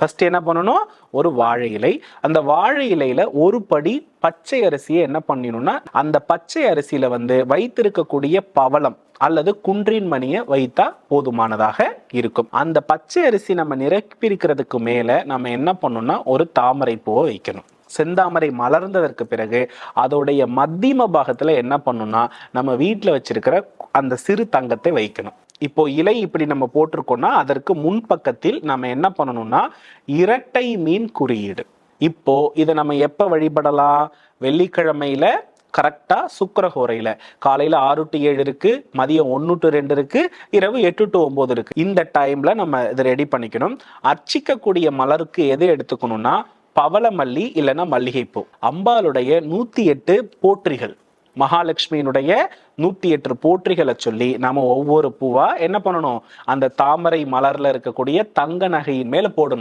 First என்ன பண்ணணும்? ஒரு வாழை இலை. அந்த வாழை இலையில ஒரு படி பச்சை அரிசியை என்ன பண்ணிடணும்னா அந்த பச்சை அரிசியில வந்து வைத்திருக்கக்கூடிய பவளம் அல்லது குன்றின் மணியை வைத்தா போதுமானதாக இருக்கும். அந்த பச்சை அரிசி நம்ம நிரப்பியிருக்கிறதுக்கு மேலே நம்ம என்ன பண்ணணும்னா ஒரு தாமரை பூவை வைக்கணும். செந்தாமரை மலர்ந்ததற்கு பிறகு அதோடைய மத்தியம பாகத்தில் என்ன பண்ணணும்னா நம்ம வீட்டில் வச்சிருக்கிற அந்த சிறு தங்கத்தை வைக்கணும். இப்போ இலை இப்படி நம்ம போட்டிருக்கோம்னா அதற்கு முன்பக்கத்தில் நம்ம என்ன பண்ணணும்னா இரட்டை மீன் குறியீடு. இப்போ இதை நம்ம எப்ப வழிபடலாம்? வெள்ளிக்கிழமையில கரெக்டாக சுக்கரஹோரையில காலையில் ஆறு டு ஏழு இருக்குது மதியம் ஒன்று டு ரெண்டு இருக்குது இரவு எட்டு டு ஒம்பது இருக்குது இந்த டைமில் நம்ம இதை ரெடி பண்ணிக்கணும். அர்ச்சிக்கக்கூடிய மலருக்கு எது எடுத்துக்கணும்னா பவளமல்லி இல்லைன்னா மல்லிகைப்பூ. அம்பாளுடைய நூற்றி எட்டு போற்றிகள். மகாலட்சுமியினுடைய நூத்தி எட்டு போற்றிகளை சொல்லி நாம ஒவ்வொரு பூவா என்ன பண்ணணும்? அந்த தாமரை மலர்ல இருக்கக்கூடிய தங்க நகையின் மேல போடணும்.